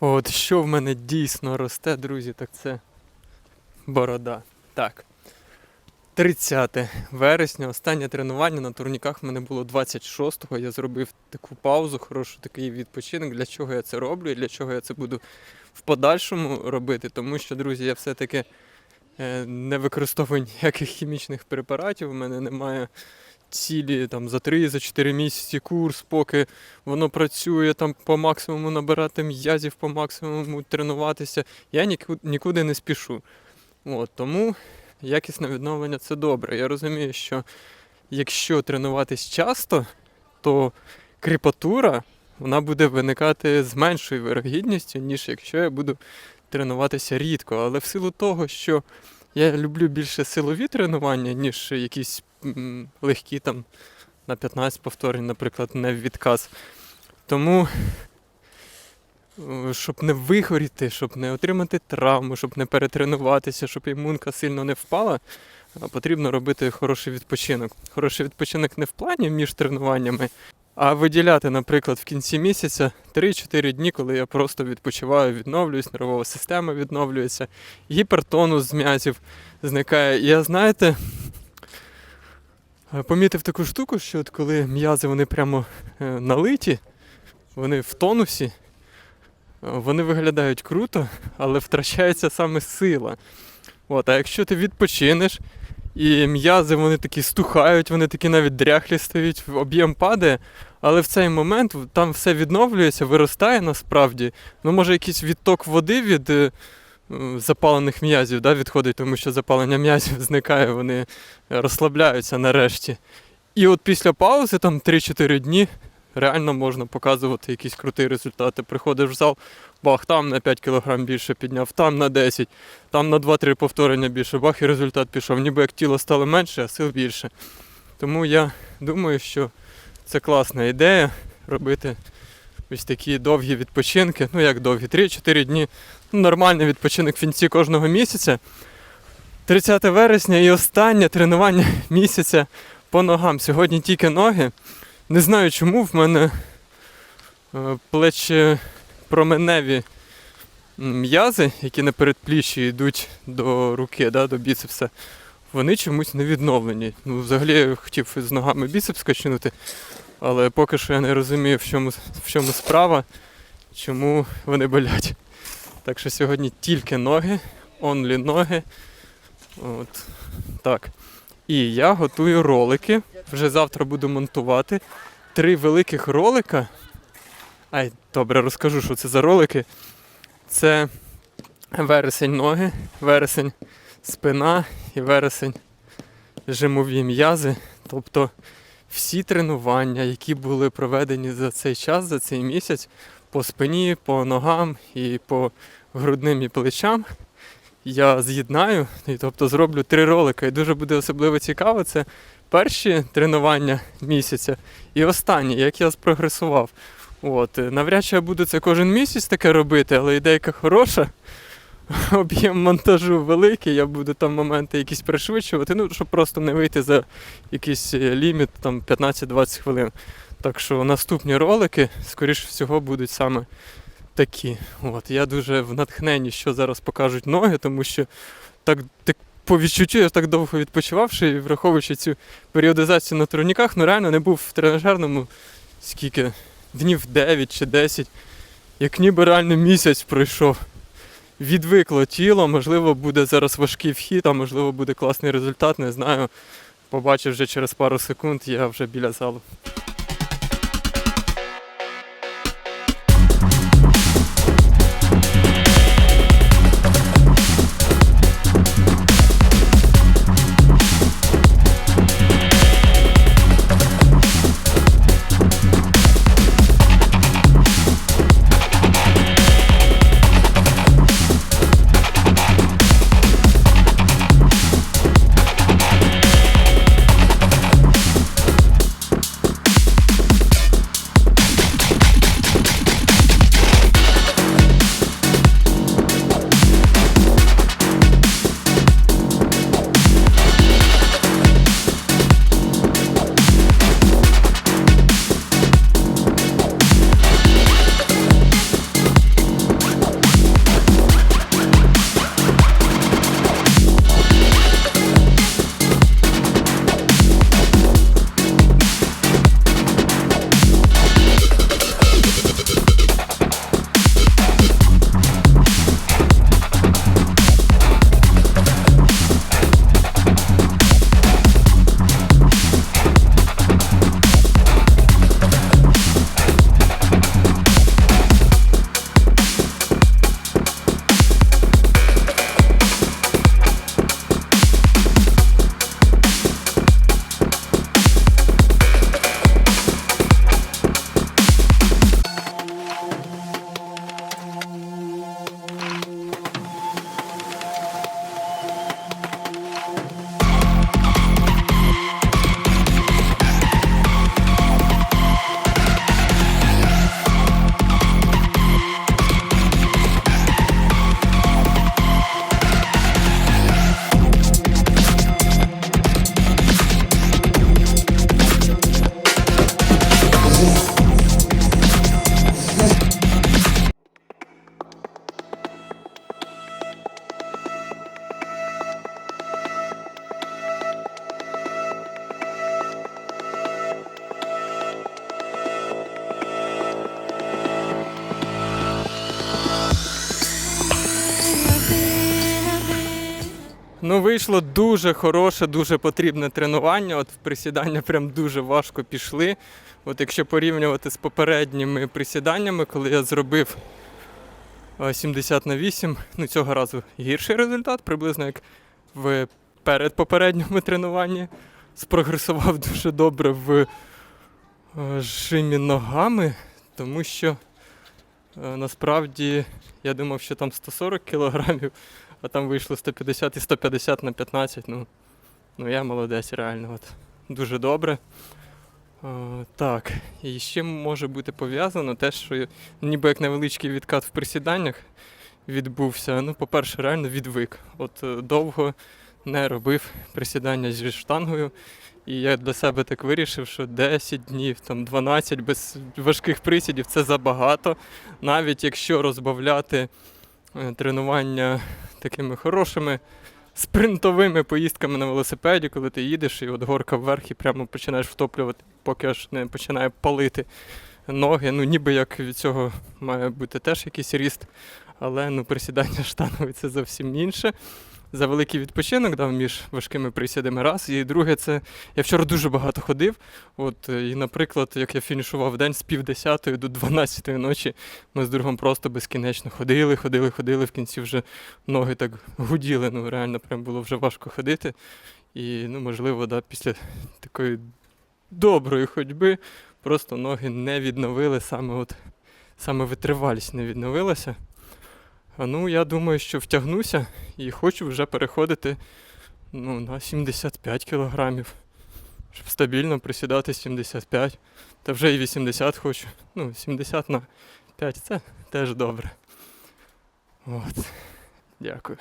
От що в мене дійсно росте, друзі, так це борода. Так. 30 вересня, останнє тренування на турніках в мене було 26-го. Я зробив таку паузу, хороший такий відпочинок. Для чого я це роблю і для чого я це буду в подальшому робити. Тому що, друзі, я все-таки е, не використовую ніяких хімічних препаратів. У мене немає цілі там за 3-4 місяці курс, поки воно працює там по максимуму набирати м'язів, по максимуму тренуватися. Я ніку- нікуди не спішу. От, тому якісне відновлення це добре. Я розумію, що якщо тренуватись часто, то кріпатура вона буде виникати з меншою вирогідністю, ніж якщо я буду тренуватися рідко. Але в силу того, що я люблю більше силові тренування, ніж якісь легкі там на 15 повторень, наприклад, не в відказ. Тому, щоб не вигоріти, щоб не отримати травму, щоб не перетренуватися, щоб імунка сильно не впала, потрібно робити хороший відпочинок. Хороший відпочинок не в плані між тренуваннями, а виділяти, наприклад, в кінці місяця 3-4 дні, коли я просто відпочиваю, відновлююсь, нервова система відновлюється, гіпертонус з м'язів зникає. Я, знаєте, е, помітив таку штуку, що от коли м'язи вони прямо е, налиті, вони в тонусі, е, вони виглядають круто, але втрачається саме сила. От, а якщо ти відпочинеш, і м'язи вони такі стухають, вони такі навіть дряхлі стають, об'єм падає, але в цей момент там все відновлюється, виростає насправді. Ну, може, якийсь відток води від е, запалених м'язів да, відходить, тому що запалення м'язів зникає, вони розслабляються нарешті. І от після паузи, там 3-4 дні, реально можна показувати якісь круті результати. Приходиш в зал, бах, там на 5 кг більше підняв, там на 10, там на 2-3 повторення більше, бах, і результат пішов. Ніби як тіло стало менше, а сил більше. Тому я думаю, що це класна ідея робити ось такі довгі відпочинки. Ну як довгі, 3-4 дні. Ну, нормальний відпочинок в кінці кожного місяця. 30 вересня і останнє тренування місяця по ногам. Сьогодні тільки ноги. Не знаю чому в мене е, плечі променеві м'язи, які на передпліччі йдуть до руки, да, до біцепса, вони чомусь не відновлені. Ну, взагалі я хотів з ногами біцепс качнути, але поки що я не розумію, в чому, в чому справа, чому вони болять. Так що сьогодні тільки ноги, онлі ноги. От так. І я готую ролики. Вже завтра буду монтувати. Три великих ролика. Ай, добре, розкажу, що це за ролики. Це вересень ноги, вересень спина і вересень жимові м'язи. Тобто всі тренування, які були проведені за цей час, за цей місяць, по спині, по ногам і по грудним і плечам, я з'єднаю, тобто зроблю три ролики. І дуже буде особливо цікаво. Це перші тренування місяця і останні, як я спрогресував. От, е, навряд чи я буду це кожен місяць таке робити, але ідейка хороша. Об'єм монтажу великий, я буду там моменти якісь пришвидшувати, ну, щоб просто не вийти за якийсь е, ліміт там 15-20 хвилин. Так що наступні ролики, скоріш всього, будуть саме такі. От, я дуже в натхненні, що зараз покажуть ноги, тому що так, так по відчуттю я так довго відпочивавши, і враховуючи цю періодизацію на турніках, ну реально не був в тренажерному скільки днів 9 чи 10, як ніби реально місяць пройшов. Відвикло тіло, можливо, буде зараз важкий вхід, а можливо буде класний результат, не знаю. Побачив вже через пару секунд, я вже біля залу. Ну, вийшло дуже хороше, дуже потрібне тренування. От присідання прям дуже важко пішли. От якщо порівнювати з попередніми присіданнями, коли я зробив е, 70 на 8, ну цього разу гірший результат, приблизно як в передпопередньому тренуванні. Спрогресував дуже добре в е, жимі ногами, тому що е, насправді я думав, що там 140 кілограмів, а там вийшло 150 і 150 на 15. Ну, ну я молодець, реально. От. Дуже добре. Е, так, і ще може бути пов'язано те, що ніби як невеличкий відкат в присіданнях відбувся. Ну, по-перше, реально відвик. От е, довго не робив присідання зі штангою. І я для себе так вирішив, що 10 днів, там 12 без важких присідів це забагато. Навіть якщо розбавляти е, тренування такими хорошими спринтовими поїздками на велосипеді, коли ти їдеш і от горка вверх і прямо починаєш втоплювати, поки аж не починає палити ноги. Ну, ніби як від цього має бути теж якийсь ріст, але ну, присідання штангою це зовсім інше. За великий відпочинок дав між важкими присідами раз. І друге, це я вчора дуже багато ходив. От, е, і, наприклад, як я фінішував день з півдесятої до 12 ночі, ми з другом просто безкінечно ходили, ходили, ходили. В кінці вже ноги так гуділи. Ну реально прям було вже важко ходити. І ну, можливо, да, після такої доброї ходьби просто ноги не відновили, саме от саме витривалість не відновилася. Ну, я думаю, що втягнуся і хочу вже переходити ну, на 75 кілограмів. Щоб стабільно присідати 75. Та вже і 80 хочу. Ну, 70 на 5 це теж добре. От. Дякую.